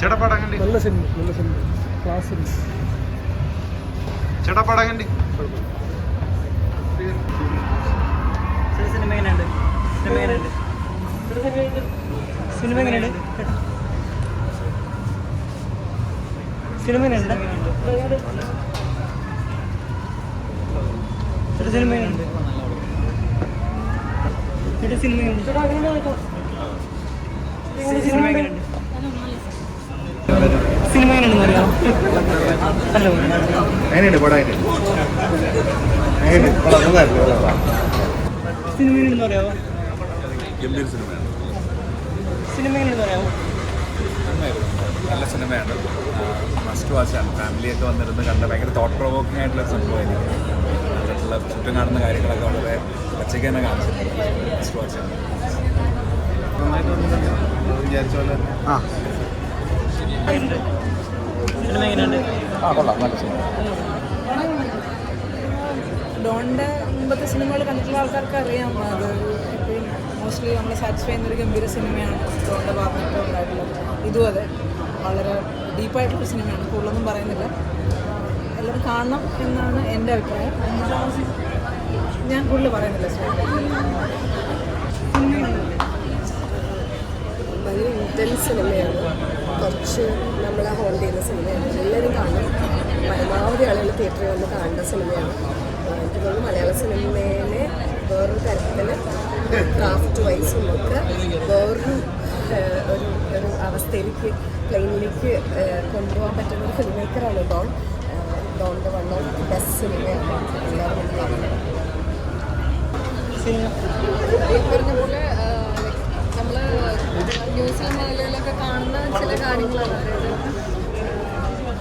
ചേട്ടാ പടങ്ങണ്ടി നല്ല സിനിമ നല്ല സിനിമ. Class cinema. ചേട്ടാ പടങ്ങണ്ടി സിനിമ എങ്ങനെയുണ്ട്? സിനിമ എങ്ങനെയുണ്ട്? സിനിമ എങ്ങനെയുണ്ട്? സിനിമ എങ്ങനെയുണ്ട്? ചേട്ടാ സിനിമ എങ്ങനെയുണ്ട്? ചേട്ടാ സിനിമ എങ്ങനെയുണ്ട്? സിനിമ എങ്ങനെയുണ്ട്? എങ്ങനെയുണ്ട് പടം എങ്ങനെയുണ്ട് പടം നന്നായിരുന്നു സിനിമയാണ്. നല്ല സിനിമയാണ്. മസ്റ്റ് വാച്ചാണ് ഫാമിലിയൊക്കെ വന്നിരുന്ന് കണ്ട ഭയങ്കര തോട്ട് പ്രൊവോക്കിംഗ് ആയിട്ടുള്ള സംഭവമായിരിക്കും. അതിലുള്ള ചുറ്റും കാണുന്ന കാര്യങ്ങളൊക്കെ വളരെ പച്ചയ്ക്ക് തന്നെ കാണിച്ചിട്ടുണ്ട്. മസ്റ്റ് വാച്ചാണ് വിചാരിച്ച പോലെ ആ. സിനിമ എങ്ങനെയുണ്ട്? ആ കൊള്ളാം നല്ല സിനിമ ഡോണിന്റെ മുമ്പത്തെ സിനിമകൾ കണ്ടിട്ടുള്ള ആൾക്കാർക്ക് അറിയാം. അത് എപ്പോഴും മോസ്റ്റ്ലി നമ്മളെ സാറ്റിസ്ഫൈ ചെയ്യുന്നൊരു ഗംഭീര സിനിമയാണ് ഡോണിന്റെ ഭാഗത്തൊക്കെ ഉണ്ടായിട്ടുള്ളത്. ഇതും അതെ വളരെ ഡീപ്പായിട്ടുള്ള സിനിമയാണ്. കൂടുതലൊന്നും പറയുന്നില്ല. എല്ലാവരും കാണണം എന്നാണ് എന്റെ അഭിപ്രായം. ഞാൻ കൂടുതൽ പറയുന്നില്ല ഭയങ്കര ഇന്റൻസ് സിനിമയാണ് കുറച്ച് നമ്മളെ ഹോൾഡ് ചെയ്യുന്ന സിനിമയാണ് എല്ലാവരും കാണും. പരമാവധി ആളുകൾ തിയേറ്ററിൽ വന്ന് കാണേണ്ട സിനിമയാണ് എനിക്ക് തോന്നുന്നു മലയാള സിനിമയിലെ വേറൊരു തരത്തിൽ ക്രാഫ്റ്റ് വൈസും ഒക്കെ വേറൊരു ഒരു ഒരു അവസ്ഥയിലേക്ക് പ്ലെയിനിലേക്ക് കൊണ്ടുപോകാൻ പറ്റുന്ന ഒരു ഫിലിം മേക്കറാണ് ഡോൺ. ഡോണിന്റെ വൺ ഓഫ് ബെസ്റ്റ് സിനിമയാണ് എല്ലാവരും പറഞ്ഞ പോലെ ന്യൂസിലും മേഖലയിലൊക്കെ കാണുന്ന ചില കാര്യങ്ങളാണ്. അതായത്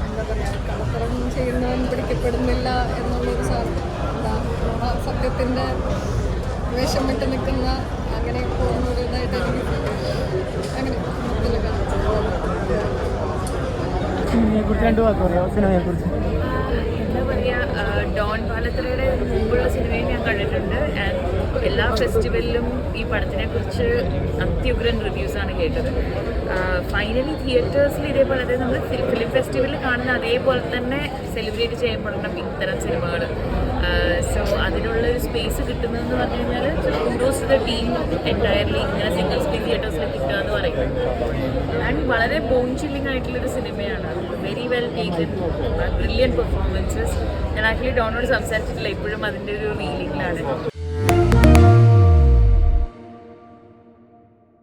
എന്താ പറയുക കള്ളത്തരം ചെയ്യുന്നവൻ പിടിക്കപ്പെടുന്നില്ല എന്നുള്ളൊരു സത്യത്തിന്റെ വേഷം വിട്ട് നിൽക്കുന്ന അങ്ങനെ പോകുന്ന ഒരു ഇതായിട്ട് എനിക്ക് അങ്ങനെ മൊത്തത്തിൽ എന്താ പറയുക ഡോൺ പാലത്തറയുടെ മുമ്പുള്ള സിനിമയും ഞാൻ കണ്ടിട്ടുണ്ട്. ആൻഡ് എല്ലാ ഫെസ്റ്റിവലിലും ഈ പടത്തിനെ കുറിച്ച് അത്യുഗ്രൻ റിവ്യൂസ് ആണ് കേട്ടത് ഫൈനലി തിയേറ്റേഴ്സിൽ ഇതേപോലെ അതായത് നമ്മൾ ഫിലിം ഫെസ്റ്റിവലിൽ കാണുന്ന അതേപോലെ തന്നെ സെലിബ്രേറ്റ് ചെയ്യപ്പെടണം ഇത്തരം സിനിമകൾ സോ അതിനുള്ള ഒരു സ്പേസ് കിട്ടുന്നതെന്ന് പറഞ്ഞു കഴിഞ്ഞാൽ കുഡോസ് ദ ടീം എന്റയർലി ഇങ്ങനെ സിംഗിൾ സ്ക്രീൻ തിയേറ്റേഴ്സിൽ കിട്ടുക എന്ന് പറയുന്നത് ആൻഡ് വളരെ ബോൺ ചില്ലിംഗ് ആയിട്ടുള്ളൊരു സിനിമയാണ്. Very well taken brilliant performances ഞാൻ ആക്ച്വലി ഡോണോട് സംസാരിച്ചിട്ടില്ല. ഇപ്പോഴും അതിന്റെ ഒരു റീലിംഗിലാണ്